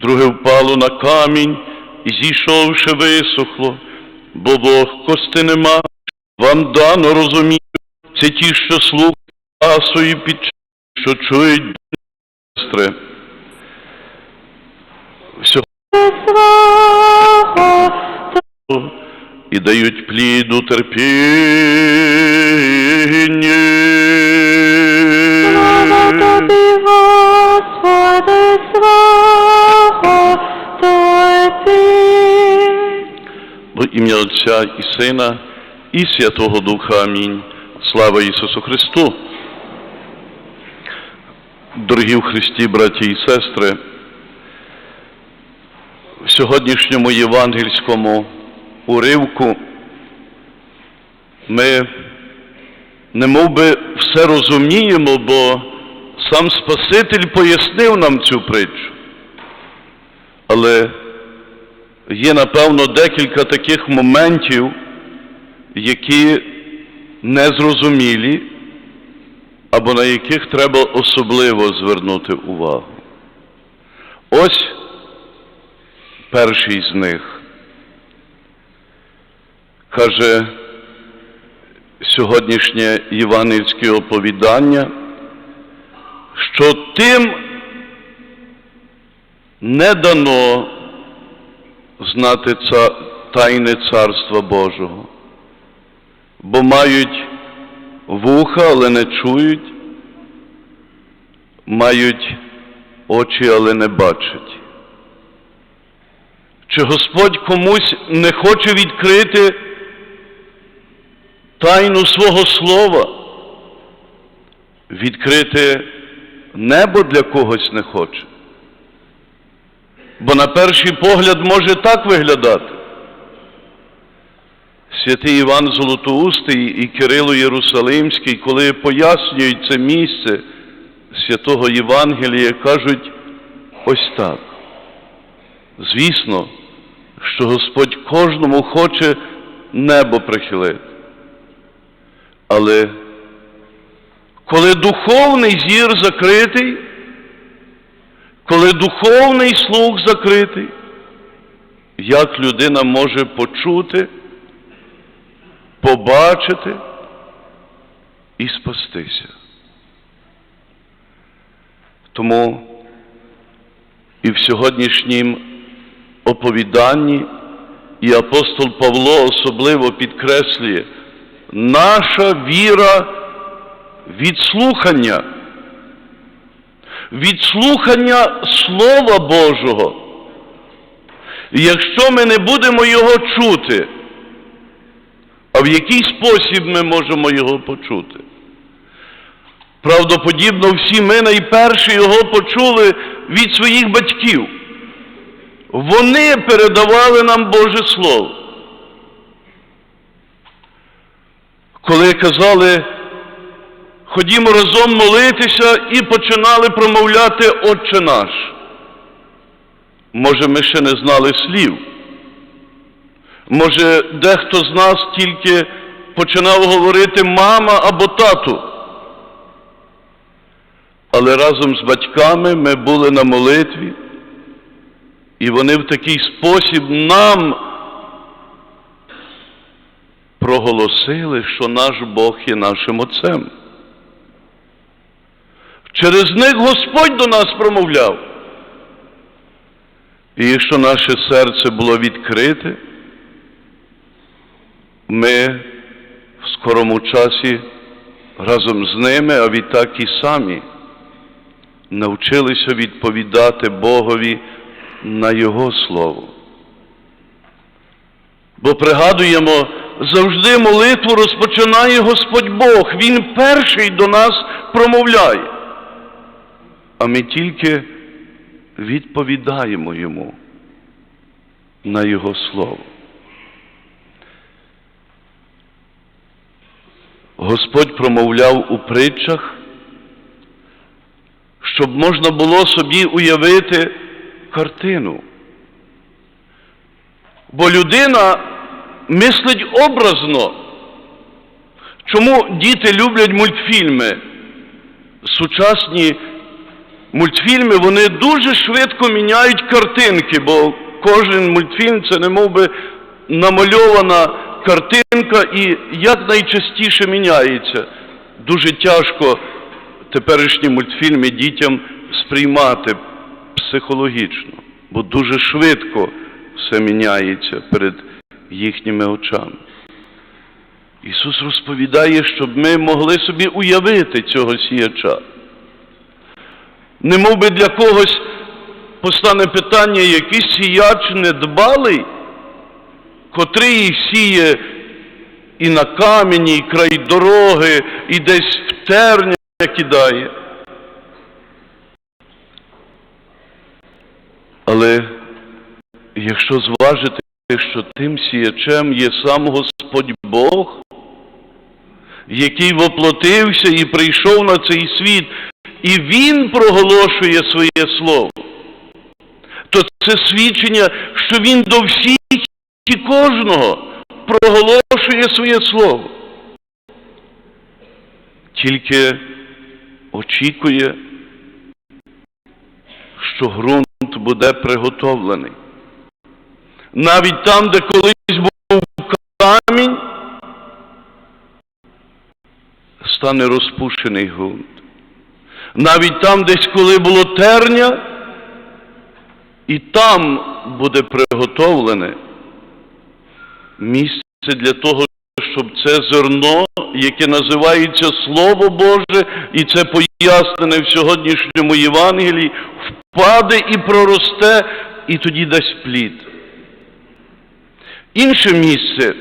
друге впало на камінь і зійшовши висохло, бо Бог кости нема, вам дано розуміти, це ті, що слух свої під що чують сестри. Всього і дають пліду терпіння. І Сина, і Святого Духа. Амінь. Слава Ісусу Христу. Дорогі в Христі, браті і сестри, в сьогоднішньому євангельському уривку ми не би все розуміємо, бо сам Спаситель пояснив нам цю притчу. Але є, напевно, декілька таких моментів, які незрозумілі, або на яких треба особливо звернути увагу. Ось перший з них. Каже сьогоднішнє євангельське оповідання, що тим не дано знати тайне Царства Божого, бо мають вуха, але не чують, мають очі, але не бачать. Чи Господь комусь не хоче відкрити тайну свого слова, відкрити небо для когось не хоче? Бо на перший погляд може так виглядати. Святий Іван Золотоустий і Кирило Єрусалимський, коли пояснюють це місце святого Євангелія, кажуть ось так. Звісно, що Господь кожному хоче небо прихилити. Але коли духовний зір закритий, коли духовний слух закритий, як людина може почути, побачити і спастися? Тому і в сьогоднішнім оповіданні і апостол Павло особливо підкреслює, наша віра від слухання від слухання Слова Божого. І якщо ми не будемо його чути, а в який спосіб ми можемо його почути? Правдоподібно, всі ми найперше його почули від своїх батьків. Вони передавали нам Боже Слово. Коли казали, ходімо разом молитися і починали промовляти Отче наш. Може, ми ще не знали слів. Може, дехто з нас тільки починав говорити мама або тату. Але разом з батьками ми були на молитві, і вони в такий спосіб нам проголосили, що наш Бог є нашим Отцем. Через них Господь до нас промовляв. І якщо наше серце було відкрите, ми в скорому часі разом з ними, а відтак і самі навчилися відповідати Богові на Його Слово. Бо пригадуємо, завжди молитву розпочинає Господь Бог. Він перший до нас промовляє. А ми тільки відповідаємо Йому на Його Слово. Господь промовляв у притчах, щоб можна було собі уявити картину. Бо людина мислить образно. Чому діти люблять мультфільми? Сучасні мультфільми вони дуже швидко міняють картинки, бо кожен мультфільм це немов би намальована картинка і як найчастіше міняється. Дуже тяжко теперішні мультфільми дітям сприймати психологічно, бо дуже швидко все міняється перед їхніми очами. Ісус розповідає, щоб ми могли собі уявити цього сіяча. Не мов би для когось постане питання, який сіяч недбалий, котрий сіє і на камені, і край дороги, і десь в терня кидає. Але якщо зважити, що тим сіячем є сам Господь Бог, який воплотився і прийшов на цей світ, і Він проголошує своє слово, то це свідчення, що Він до всіх і кожного проголошує своє слово. Тільки очікує, що ґрунт буде приготовлений. Навіть там, де колись був камінь, стане розпущений ґрунт. Навіть там, десь коли було терня, і там буде приготовлене місце для того, щоб це зерно, яке називається Слово Боже, і це пояснене в сьогоднішньому Євангелії, впаде і проросте, і тоді дасть плід. Інше місце,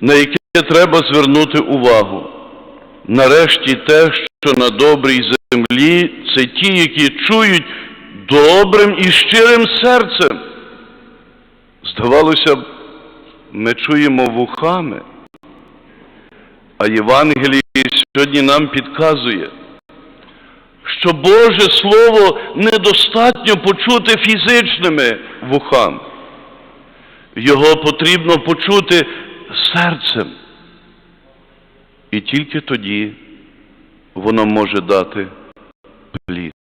на яке треба звернути увагу, нарешті те, що на добрій землі, це ті, які чують добрим і щирим серцем. Здавалося б, ми чуємо вухами, а Євангеліє сьогодні нам підказує, що Боже Слово недостатньо почути фізичними вухами. Його потрібно почути серцем. І тільки тоді воно може дати плід.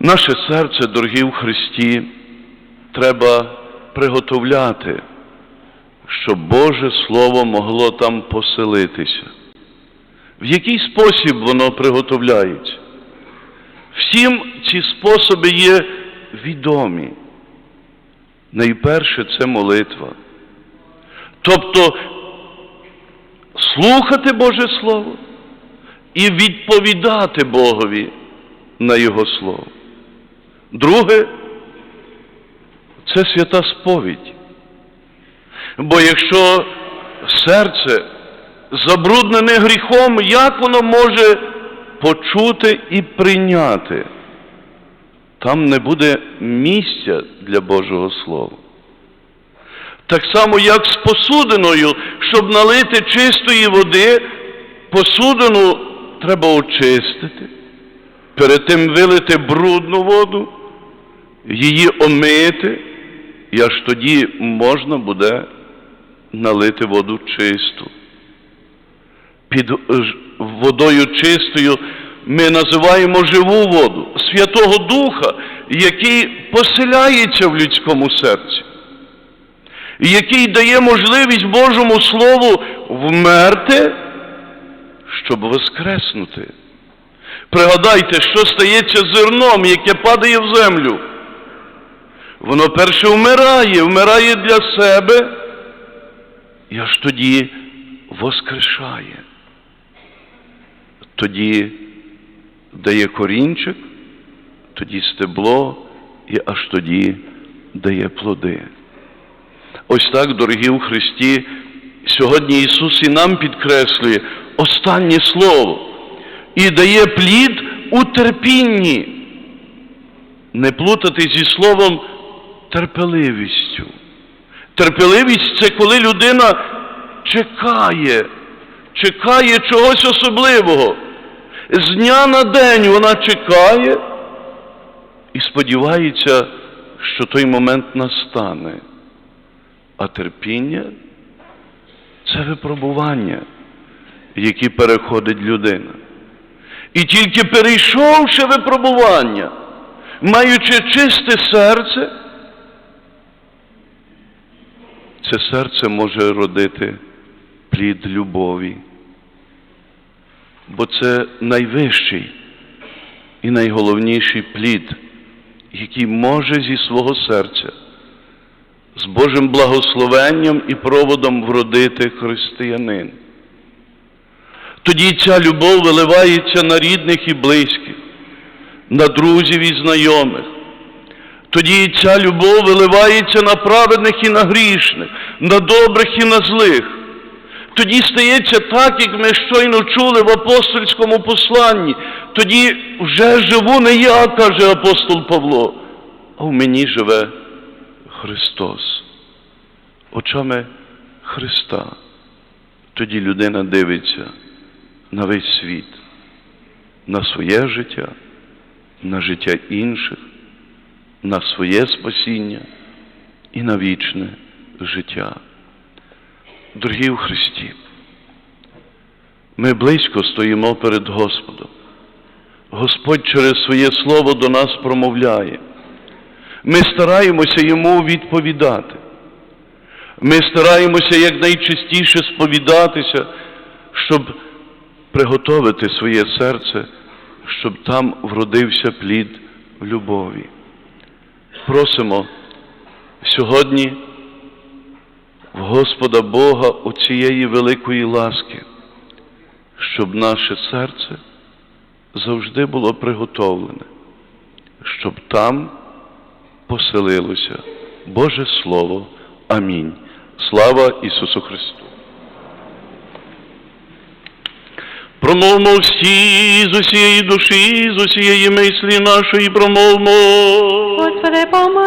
Наше серце, дорогі в Христі, треба приготовляти, щоб Боже Слово могло там поселитися. В який спосіб воно приготовляється? Всім ці способи є відомі. Найперше це молитва. Тобто слухати Боже Слово і відповідати Богові на Його Слово. Друге це свята сповідь. Бо якщо серце забруднене гріхом, як воно може почути і прийняти? Там не буде місця для Божого Слова. Так само, як з посудиною, щоб налити чистої води, посудину треба очистити, перед тим вилити брудну воду, її омити, і аж тоді можна буде налити воду чисту. Під водою чистою ми називаємо живу воду Святого Духа, який поселяється в людському серці, який дає можливість Божому Слову вмерти, щоб воскреснути. Пригадайте, що стається зерном, яке падає в землю. Воно перше вмирає, вмирає для себе, і аж тоді воскрешає. Тоді дає корінчик, тоді стебло і аж тоді дає плоди. Ось так, дорогі у Христі, сьогодні Ісус і нам підкреслює останнє слово і дає плід у терпінні. Не плутати зі словом терпеливістю. Терпеливість це коли людина чекає, чекає чогось особливого. З дня на день вона чекає і сподівається, що той момент настане. А терпіння це випробування, які переходить людина. І тільки перейшовши випробування, маючи чисте серце, це серце може родити плід любові, бо це найвищий і найголовніший плід, який може зі свого серця з Божим благословенням і проводом вродити християнин. Тоді ця любов виливається на рідних і близьких, на друзів і знайомих. Тоді ця любов виливається на праведних і на грішних, на добрих і на злих. Тоді стається так, як ми щойно чули в апостольському посланні. Тоді вже живу не я, каже апостол Павло, а в мені живе Христос. Очами Христа. Тоді людина дивиться на весь світ, на своє життя, на життя інших, на своє спасіння і на вічне життя. Дорогі в Христі, ми близько стоїмо перед Господом. Господь через своє Слово до нас промовляє. Ми стараємося йому відповідати. Ми стараємося якнайчастіше сповідатися, щоб приготовити своє серце, щоб там вродився плід любові. Просимо сьогодні в Господа Бога у цієї великої ласки, щоб наше серце завжди було приготовлене, щоб там поселилося Боже Слово. Амінь. Слава Ісусу Христу. Промовмо всі з усієї душі, з усієї мислі нашої промовмо. Господи, помилуй.